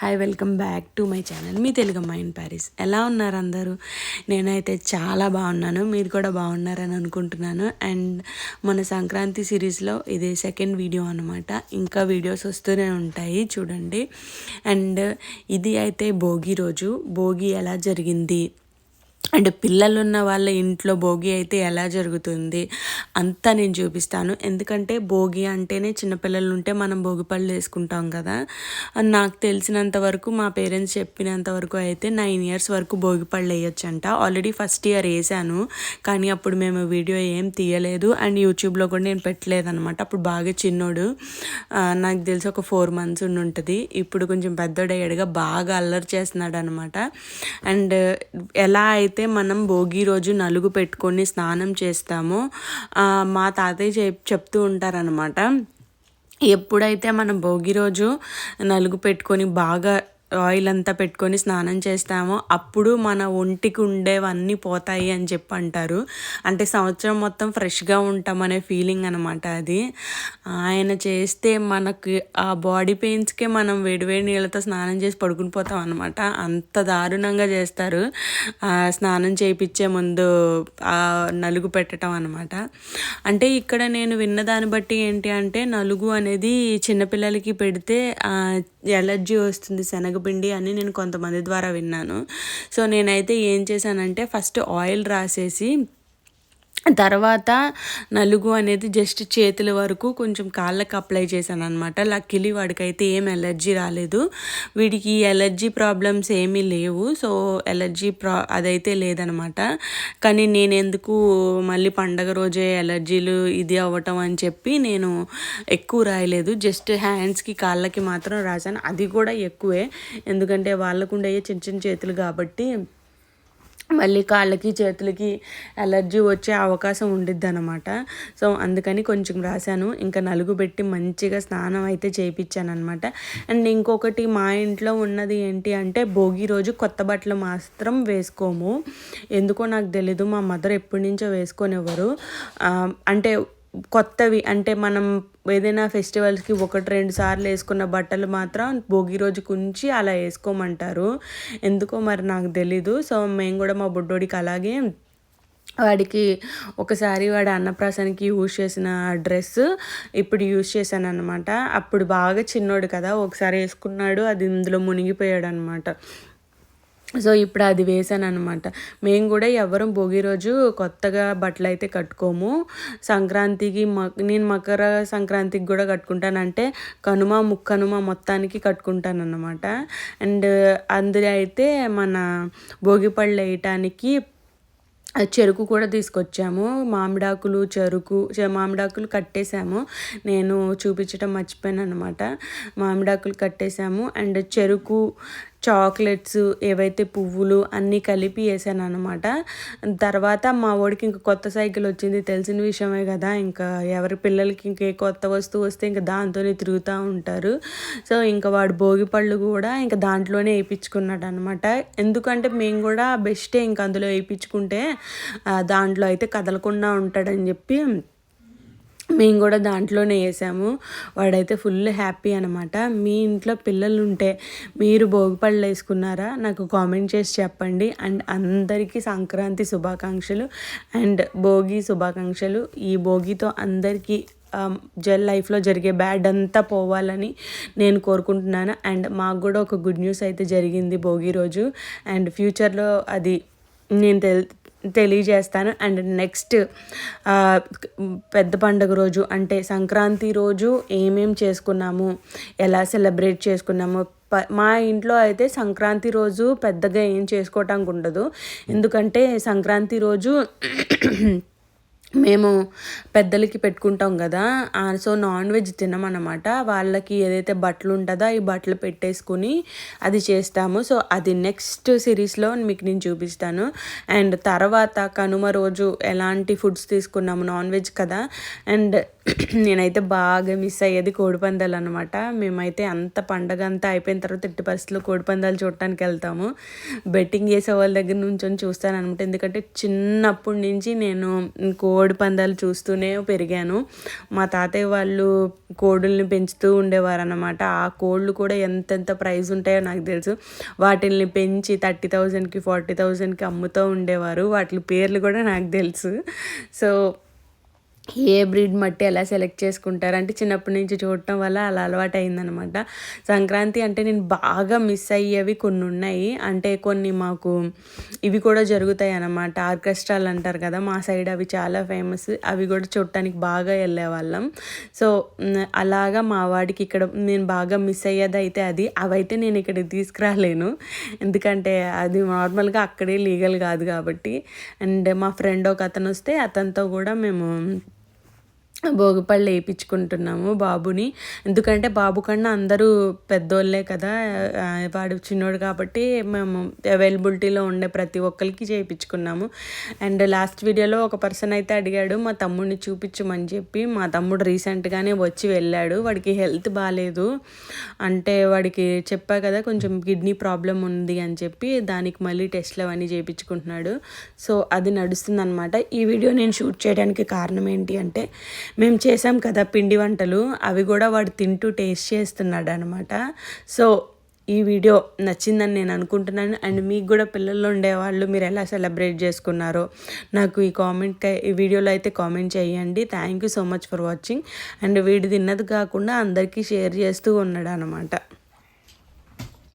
Hi welcome back to my channel me Telugu mind Paris ఎలా ఉన్నారు అందరూ? నేనైతే చాలా బాగున్నాను. మీరు కూడా బాగున్నారని అనుకుంటున్నాను. అండ్ మన సంక్రాంతి సిరీస్లో ఇది సెకండ్ వీడియో అనమాట ఇంకా వీడియోస్ వస్తూనే ఉంటాయి. చూడండి. అండ్ ఇది అయితే భోగి రోజు. భోగి ఎలా జరిగింది? అంటే పిల్లలు ఉన్న వాళ్ళ ఇంట్లో భోగి అయితే ఎలా జరుగుతుంది అంతా నేను చూపిస్తాను. ఎందుకంటే భోగి అంటేనే చిన్నపిల్లలు ఉంటే మనం భోగి పళ్ళు వేసుకుంటాం కదా. నాకు తెలిసినంత వరకు మా పేరెంట్స్ చెప్పినంత వరకు అయితే నైన్ ఇయర్స్ వరకు భోగి పళ్ళు వేయొచ్చంట. ఆల్రెడీ ఫస్ట్ ఇయర్ వేసాను కానీ అప్పుడు మేము వీడియో ఏం తీయలేదు. అండ్ యూట్యూబ్లో కూడా నేను పెట్టలేదు అనమాట అప్పుడు బాగా చిన్నోడు. నాకు తెలిసి ఒక ఫోర్ మంత్స్ ఉండి ఉంటుంది. ఇప్పుడు కొంచెం పెద్దోడయ్యాడుగా బాగా అల్లరి చేస్తున్నాడు అనమాట అండ్ ఎలా అయితే మనం భోగి రోజు నలుగు పెట్టుకొని స్నానం చేస్తామో మా తాతయ్య చెప్ చెప్తూ ఉంటారనమాట ఎప్పుడైతే మనం భోగి రోజు నలుగు పెట్టుకొని బాగా ఆయిల్ అంతా పెట్టుకొని స్నానం చేస్తామో. అప్పుడు మన ఒంటికి ఉండేవన్నీ పోతాయి అని చెప్పి అంటారు. అంటే సంవత్సరం మొత్తం ఫ్రెష్గా ఉంటామనే ఫీలింగ్ అనమాట అది. ఆయన చేస్తే మనకి ఆ బాడీ పెయిన్స్కే మనం వేడివేడి నీళ్ళతో స్నానం చేసి పడుకుని పోతాం అనమాట అంత దారుణంగా చేస్తారు. స్నానం చేయించే ముందు నలుగు పెట్టడం అనమాట అంటే ఇక్కడ నేను విన్న దాన్ని బట్టి ఏంటి అంటే నలుగు అనేది చిన్నపిల్లలకి పెడితే ఎలర్జీ వస్తుంది శనగపిండి అని నేను కొంతమంది ద్వారా విన్నాను. సో నేనైతే ఏం చేశానంటే ఫస్ట్ ఆయిల్ రాసేసి తర్వాత నలుగు అనేది జస్ట్ చేతుల వరకు కొంచెం కాళ్ళకి అప్లై చేశాను అనమాట లక్కీలీ వాడికైతే ఏం ఎలర్జీ రాలేదు. వీడికి ఎలర్జీ ప్రాబ్లమ్స్ ఏమీ లేవు. సో ఎలర్జీ ప్రా అదైతే లేదనమాట కానీ నేను ఎందుకు మళ్ళీ పండగ రోజే ఎలర్జీలు ఇది అవ్వటం అని చెప్పి నేను ఎక్కువ రాయలేదు. జస్ట్ హ్యాండ్స్కి కాళ్ళకి మాత్రం రాశాను. అది కూడా ఎక్కువే. ఎందుకంటే వాళ్ళకు ఉండే చిన్న చిన్న చేతులు కాబట్టి మళ్ళీ కాళ్ళకి చేతులకి ఎలర్జీ వచ్చే అవకాశం ఉండిద్ది అనమాట సో అందుకని కొంచెం రాశాను. ఇంకా నలుగు పెట్టి మంచిగా స్నానం అయితే చేయించాను అనమాట అండ్ ఇంకొకటి మా ఇంట్లో ఉన్నది ఏంటి అంటే భోగి రోజు కొత్త బట్టలు మాత్రం వేసుకోము. ఎందుకో నాకు తెలీదు మా మదర్ ఎప్పటి నుంచో వేసుకొనివ్వరు అంటే కొత్తవి అంటే మనం ఏదైనా ఫెస్టివల్స్కి ఒకటి రెండు సార్లు వేసుకున్న బట్టలు మాత్రం భోగి రోజు కుంచి అలా వేసుకోమంటారు. ఎందుకో మరి నాకు తెలీదు. సో మేము కూడా మా బుడ్డోడికి అలాగే వాడికి ఒకసారి వాడు అన్నప్రాసనకి యూజ్ చేసిన డ్రెస్ ఇప్పుడు యూజ్ చేశాను అనమాట అప్పుడు బాగా చిన్నోడు కదా ఒకసారి వేసుకున్నాడు అది ఇందులో మునిగిపోయాడు అనమాట సో ఇప్పుడు అది వేసాను అనమాట మేము కూడా ఎవరం భోగి రోజు కొత్తగా బట్టలు అయితే కట్టుకోము. సంక్రాంతికి మ నేను మకర సంక్రాంతికి కూడా కట్టుకుంటాను అంటే కనుమ ముక్కనుమ మొత్తానికి కట్టుకుంటాను అనమాట అండ్ అందులో అయితే మన భోగి పళ్ళు వేయటానికి చెరుకు కూడా తీసుకొచ్చాము. మామిడాకులు చెరుకు మామిడాకులు కట్టేసాము. నేను చూపించడం మర్చిపోయాను అనమాట మామిడాకులు కట్టేసాము. అండ్ చెరుకు చాక్లెట్స్ ఏవైతే పువ్వులు అన్నీ కలిపి వేసాను అనమాట తర్వాత మా వాడికి ఇంకా కొత్త సైకిల్ వచ్చింది తెలిసిన విషయమే కదా. ఇంకా ఎవరి పిల్లలకి ఇంకే కొత్త వస్తువు వస్తే ఇంకా దాంతోనే తిరుగుతూ ఉంటారు. సో ఇంకా వాడు భోగి పళ్ళు కూడా ఇంకా దాంట్లోనే వేయించుకున్నాడు అనమాట ఎందుకంటే మేము కూడా బెస్టే ఇంకా అందులో వేయించుకుంటే దాంట్లో అయితే కదలకుండా ఉంటాడని చెప్పి మేము కూడా దాంట్లోనే వేసాము. వాడైతే ఫుల్ హ్యాపీ అనమాట మీ ఇంట్లో పిల్లలు ఉంటే మీరు భోగిపళ్ళు వేసుకున్నారా? నాకు కామెంట్ చేసి చెప్పండి. అండ్ అందరికీ సంక్రాంతి శుభాకాంక్షలు. అండ్ భోగి శుభాకాంక్షలు. ఈ భోగితో అందరికీ జెల్ లైఫ్లో జరిగే బ్యాడ్ అంతా పోవాలని నేను కోరుకుంటున్నాను. అండ్ మాకు కూడా ఒక గుడ్ న్యూస్ అయితే జరిగింది భోగి రోజు. అండ్ ఫ్యూచర్లో అది నేను తెల్ తెలియజేస్తాను. అండ్ నెక్స్ట్ పెద్ద పండుగ రోజు అంటే సంక్రాంతి రోజు ఏమేం చేసుకున్నాము ఎలా సెలబ్రేట్ చేసుకున్నాము. ప మా ఇంట్లో అయితే సంక్రాంతి రోజు పెద్దగా ఏం చేసుకోవటానికి ఉండదు. ఎందుకంటే సంక్రాంతి రోజు మేము పెద్దలకి పెట్టుకుంటాం కదా. సో నాన్ వెజ్ తినమన్నమాట. వాళ్ళకి ఏదైతే బట్టలు ఉంటుందో ఈ బట్టలు పెట్టేసుకుని అది చేస్తాము. సో అది నెక్స్ట్ సిరీస్లో మీకు నేను చూపిస్తాను. అండ్ తర్వాత కనుమ రోజు ఎలాంటి ఫుడ్స్ తీసుకున్నాము నాన్ వెజ్ కదా. అండ్ నేనైతే బాగా మిస్ అయ్యేది కోడిపందాలు అనమాట మేమైతే అంత పండగ అంతా అయిపోయిన తర్వాత ఎట్టి పరిస్థితుల్లో కోడిపందాలు చూడటానికి వెళ్తాము. బెట్టింగ్ చేసే వాళ్ళ దగ్గర నుంచి చూస్తాను అనమాట ఎందుకంటే చిన్నప్పటి నుంచి నేను కో కోడి పందాలు చూస్తూనే పెరిగాను. మా తాతయ్య వాళ్ళు కోడుల్ని పెంచుతూ ఉండేవారు అనమాట ఆ కోళ్ళు కూడా ఎంతెంత ప్రైస్ ఉంటాయో నాకు తెలుసు. వాటిల్ని పెంచి థర్టీ థౌజండ్కి ఫార్టీ థౌజండ్కి అమ్ముతూ ఉండేవారు. వాటి పేర్లు కూడా నాకు తెలుసు. సో ఏ బ్రీడ్ మట్టి ఎలా సెలెక్ట్ చేసుకుంటారు అంటే చిన్నప్పటి నుంచి చూడటం వల్ల అలా అలవాటు అయిందనమాట సంక్రాంతి అంటే నేను బాగా మిస్ అయ్యేవి కొన్ని ఉన్నాయి. అంటే కొన్ని మాకు ఇవి కూడా జరుగుతాయి అన్నమాట ఆర్కెస్ట్రాలు అంటారు కదా మా సైడ్ అవి చాలా ఫేమస్. అవి కూడా చూడటానికి బాగా వెళ్ళేవాళ్ళం. సో అలాగా మా వాడికి ఇక్కడ నేను బాగా మిస్ అయ్యేది అయితే అది. అవైతే నేను ఇక్కడ తీసుకురాలేను. ఎందుకంటే అది నార్మల్గా అక్కడే లీగల్ కాదు కాబట్టి. అండ్ మా ఫ్రెండ్ ఒక అతను వస్తే అతనితో కూడా మేము భోగిపళ్ళు వేయించుకుంటున్నాము బాబుని. ఎందుకంటే బాబు కన్నా అందరూ పెద్దోళ్ళే కదా. వాడు చిన్నోడు కాబట్టి మేము అవైలబిలిటీలో ఉండే ప్రతి ఒక్కరికి చేయించుకున్నాము. అండ్ లాస్ట్ వీడియోలో ఒక పర్సన్ అయితే అడిగాడు మా తమ్ముడిని చూపించమని చెప్పి మా తమ్ముడు రీసెంట్గానే వచ్చి వెళ్ళాడు. వాడికి హెల్త్ బాగాలేదు అంటే వాడికి చెప్పా కదా కొంచెం కిడ్నీ ప్రాబ్లం ఉంది అని చెప్పి దానికి మళ్ళీ టెస్ట్లు అవన్నీ చేయించుకుంటున్నాడు. సో అది నడుస్తుంది అనమాట ఈ వీడియో నేను షూట్ చేయడానికి కారణం ఏంటి అంటే మేము చేసాం కదా పిండి వంటలు అవి కూడా వాడు తింటూ టేస్ట్ చేస్తున్నాడు అనమాట సో ఈ వీడియో నచ్చిందని నేను అనుకుంటున్నాను. అండ్ మీకు కూడా పిల్లల్లో ఉండేవాళ్ళు మీరు ఎలా సెలబ్రేట్ చేసుకున్నారో నాకు ఈ కామెంట్ ఈ వీడియోలో అయితే కామెంట్ చేయండి. Thank you so much for watching and వీడు తిన్నది కాకుండా అందరికీ షేర్ చేస్తూ ఉన్నాడు అనమాట